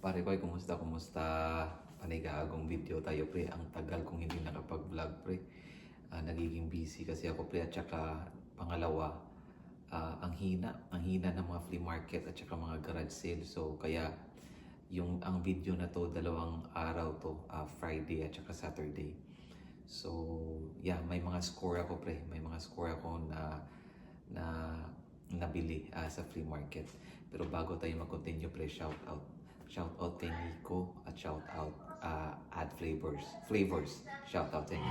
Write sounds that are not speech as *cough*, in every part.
Pare ko, kumusta, kumusta? Panigagong video tayo, pre. Ang tagal kong hindi nakapag-vlog, pre. Ah, nagiging busy kasi ako, pre. At saka, pangalawa, ah, ang hina. Ang hina ng mga flea market at saka mga garage sale. So, kaya, yung ang video na to, dalawang araw to, ah, Friday at saka Saturday. So, yeah, may mga score ako, pre. May mga score ako na na nabili ah, sa flea market. Pero bago tayo mag-continue, pre, shout out. Shout out kay Nico at shout out ah, Ad Flavors. Flavors. Shout out inyo.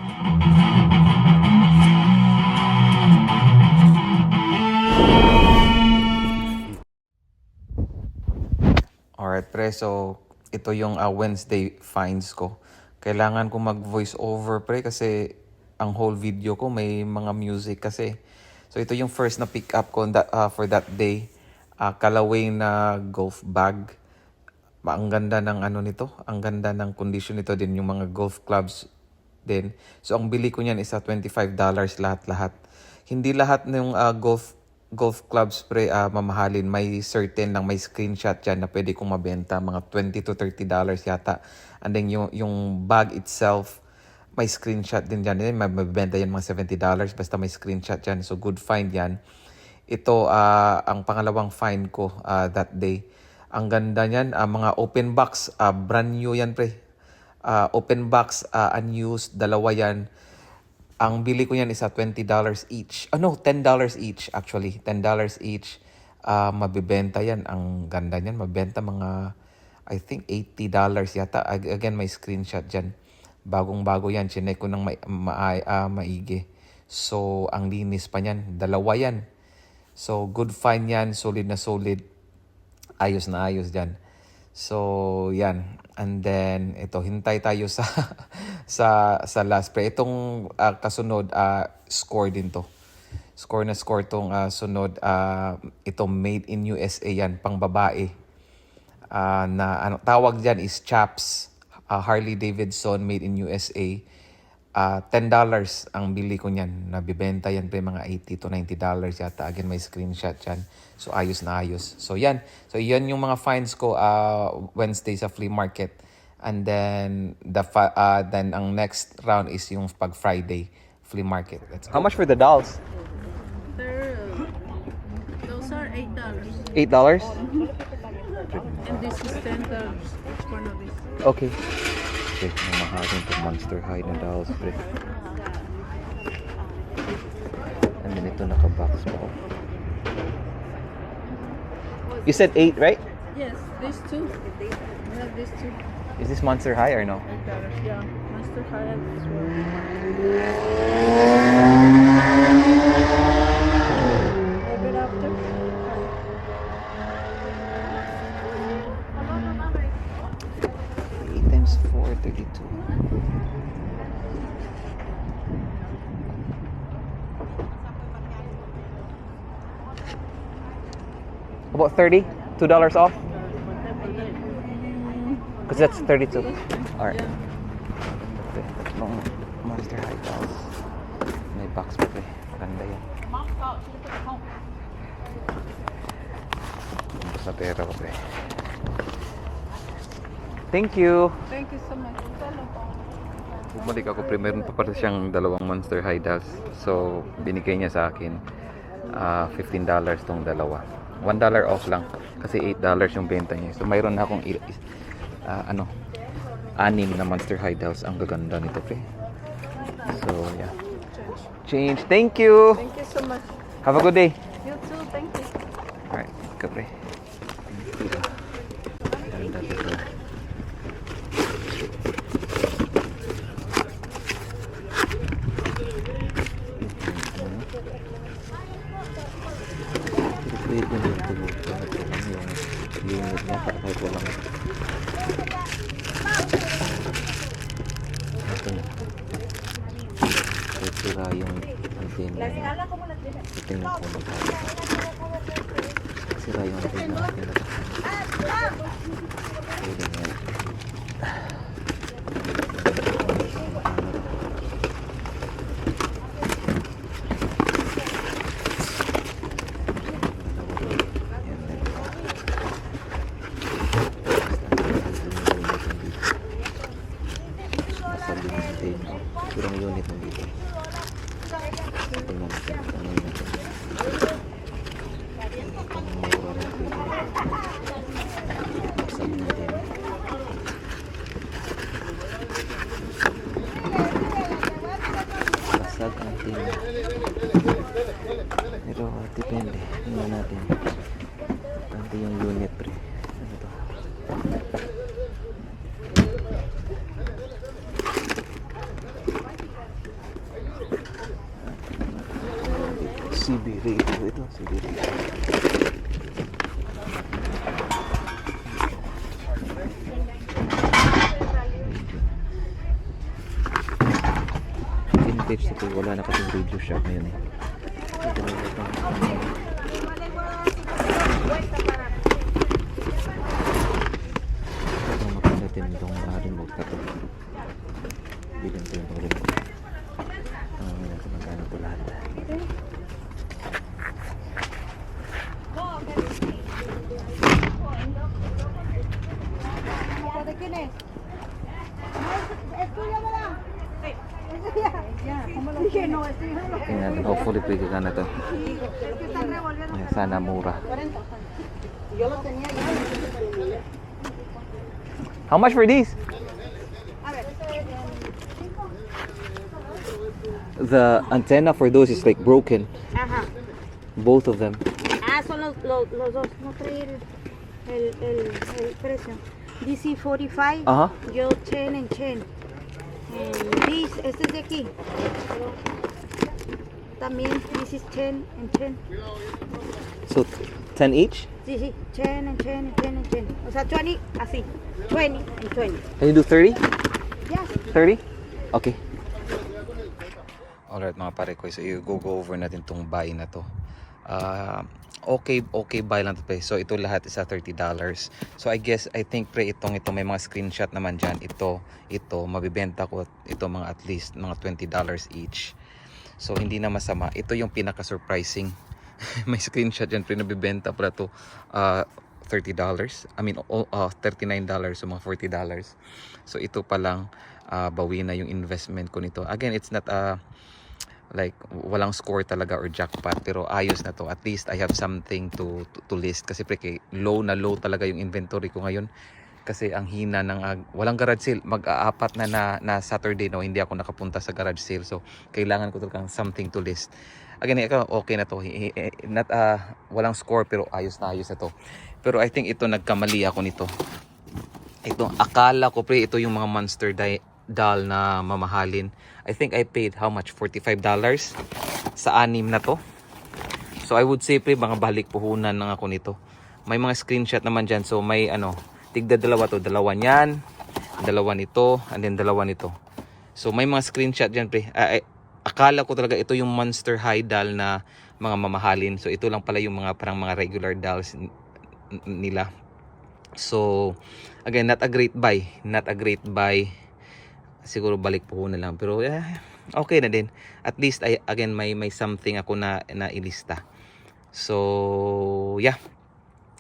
Alright, pre. So, ito yung ah, Wednesday finds ko. Kailangan ko mag-voice over, pre, kasi ang whole video ko may mga music kasi. So, ito yung first na pick up ko that, ah, for that day. Ah, Callaway na golf bag. Ang ganda ng ano nito. Ang ganda ng condition nito din yung mga golf clubs din. So, ang bili ko niyan is ah, $25 lahat-lahat. Hindi lahat ng ah, golf golf clubs pre ah, mamahalin. May certain lang, may screenshot yan na pwede kong mabenta. Mga 20 to 30 dollars yata. And then yung, yung bag itself, may screenshot din dyan. May mabibenta yan mga 70 dollars. Basta may screenshot yan. So good find yan. Ito, ah, ang pangalawang find ko ah, that day. Ang ganda niyan, ah, mga open box, ah, brand new yan pre. Ah, open box, ah, unused, dalawa yan. Ang bili ko yan is ah, $20 each. Ah, no, $10 each actually. $10 each. Ah, mabibenta yan. Ang ganda niyan. Mabibenta mga, I think, $80 yata. Ag- Again, may screenshot dyan. Bagong-bago yan. Chinek ko ng ma- ma- ah, maigi. So, ang linis pa niyan. Dalawa yan. So, good find yan. Solid na solid. Ayos na ayos dyan. So, yan. And then, ito, hintay tayo sa *laughs* sa sa last pre. Itong ah, kasunod, ah, score din to. Score na score tong ah, sunod. ah, ito, made in USA yan, pang babae. Ah, na ano, tawag dyan is Chaps. ah, Harley Davidson, made in USA. Ah, $10 ang bili ko niyan. Nabibenta yan pre mga 80 to 90 dollars yata. Again, may screenshot yan. So, ayos na ayos. So, yan. So, yan yung mga finds ko ah, Wednesday sa flea market. And then, the fa- ah, then ang next round is yung pag Friday flea market. Let's go. How much for the dolls? They're, those are eight dollars, Eight dollars. and this is ten dollars. Each one Okay. Okay, mamahalin to Monster High na dolls, pre. And then ito naka-box pa oh. You said eight, right? Yes, these two. We have these two. Is this Monster High or no? Yeah, Master Hyatt as well. Four, 32. About thirty. Two dollars off. Cause that's thirty-two. All right. Pre, tatlong Monster High dolls. May box pa pre. Maganda yan. Tapos na pera ko pre. Thank you. Thank you so much. Bumalik ako pre, meron pa pala siyang dalawang Monster High dolls. So, binigay niya sa akin ah, $15 tong dalawa. $1 off lang. Kasi $8 yung benta niya. So, mayroon na akong ah, ano, anim na Monster High dolls. Ang gaganda nito pre. So, yeah. Change. Thank you. Thank you so much. Have a good day. You too. Thank you. Alright, ka pre. Ganda dito. Wait, yun yung tubo. Bakit walang yung limit niya para kahit walang ito na. Kahit sira yung antenna niya. Ito yung kuno Sira yung antenna natin. pag dinisintayin kurang unit nandito tingnan natin ano ang mura buksan natin Vintage ito. Wala na kasing radio shop ngayon eh. Ito maganda din itong uh, remote na to. Bilang ko yung remote. Tangan natin magkano ito lahat. ¿De quién Tingnan natin. Hopefully pwede ka na to. Es que están revolviendo. Ay, sana mura. 40. Yo lo tenía ya. How much for these? The antenna for those is like broken. Ajá. Both of them. Ah, son los, los, los dos. No trae el, el, el, el precio. DC 45. Ajá. Yo 10 and 10. This, este es de aquí. También, this is 10 and 10. So 10 each? Sí, sí, 10 and 10 and 10 and 10. O sea, 20, así. 20 and 20. Can you do 30? Yes. 30? Okay. Alright mga pare ko, so i-go go over natin tong buy na to. Ah, okay, okay to pre. So ito lahat is sa $30. So I guess, I think pre itong ito may mga screenshot naman dyan. Ito, ito, mabibenta ko ito mga at least mga $20 each. So hindi na masama. Ito yung pinaka surprising. *laughs* may screenshot dyan pre nabibenta pala to ah, $30. I mean, ah, $39 so mga $40. So ito pa lang ah, bawi na yung investment ko nito. Again, it's not a like walang score talaga or jackpot pero ayos na to. At least I have something to to, to list. Kasi pre low na low talaga yung inventory ko ngayon. Kasi ang hina ng ag- walang garage sale. Mag-aapat na, na na Saturday no? Hindi ako nakapunta sa garage sale. So kailangan ko talagang something to list. Again ikaw okay na to. Not uh, walang score pero ayos na ayos na to. Pero I think ito nagkamali ako nito. Ito akala ko pre ito yung mga monster di- doll na mamahalin. I think I paid how much? $45 sa anim na to. So I would say pre mga balik puhunan lang ako nito. May mga screenshot naman dyan. So may ano tigda dalawa to. Dalawa niyan dalawa nito and then dalawa nito. So may mga screenshot dyan pre. Eh, akala ko talaga ito yung monster high doll na mga mamahalin. So ito lang pala yung mga parang mga regular dolls nila. So, again, not a great buy. Not a great buy. Siguro balik po na lang. Pero, eh, okay na din. At least, I, again, may, may something ako na, na ilista. So, yeah.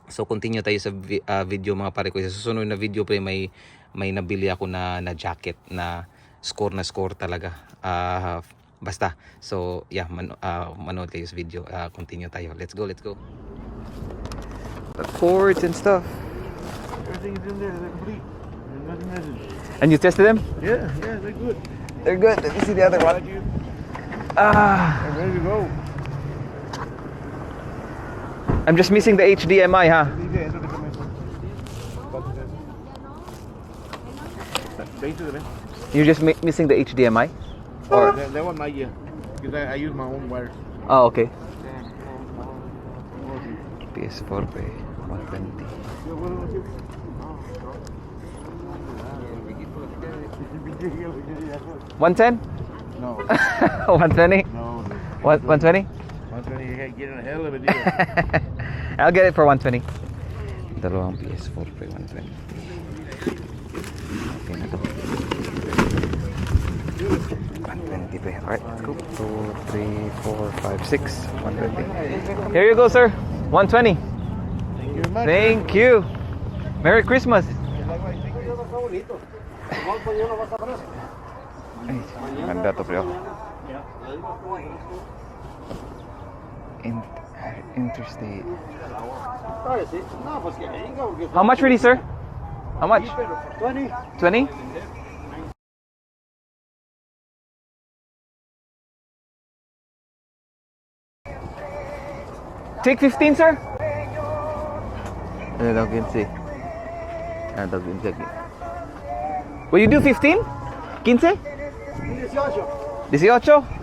So, continue tayo sa vi- ah, video mga pare ko. Sa susunod na video pre, may, may nabili ako na, na jacket na score na score talaga. Ah, basta. So, yeah, man, ah, manood tayo sa video. Ah, continue tayo. Let's go, let's go. The cords and stuff. Everything's in there. Complete. There's nothing missing. And you tested them? Yeah, yeah, they're good. They're good. Let me see the other one. you. Ah, They're ready to go. I'm just missing the HDMI, huh? Dice, eso que te meto. ¿Cuánto es eso? Veinte de veinte. You're just mi- missing the HDMI? Or That, that one not yet. Because I, I use my own wires. oh, okay. PS4 pa eh. 120. One ten? No, *laughs* One twenty? no. One one twenty? I'm trying to get a hell of a deal. *laughs* I'll get it for 120. Dalawang PS4 pa 120. Okay na to. 120 pa. Alright, let's go. 2, 3, 4, 5, 6. 120. Here you go, sir. 120. Thank you very much. Thank you. Merry Christmas. Ay, ganda to, bro. In, uh, interstate. How much for these, sir? How much? 20. 20? Take 15, sir? Ano daw, 15? Ano daw, 15? Will you do 15? 15? 18. 18?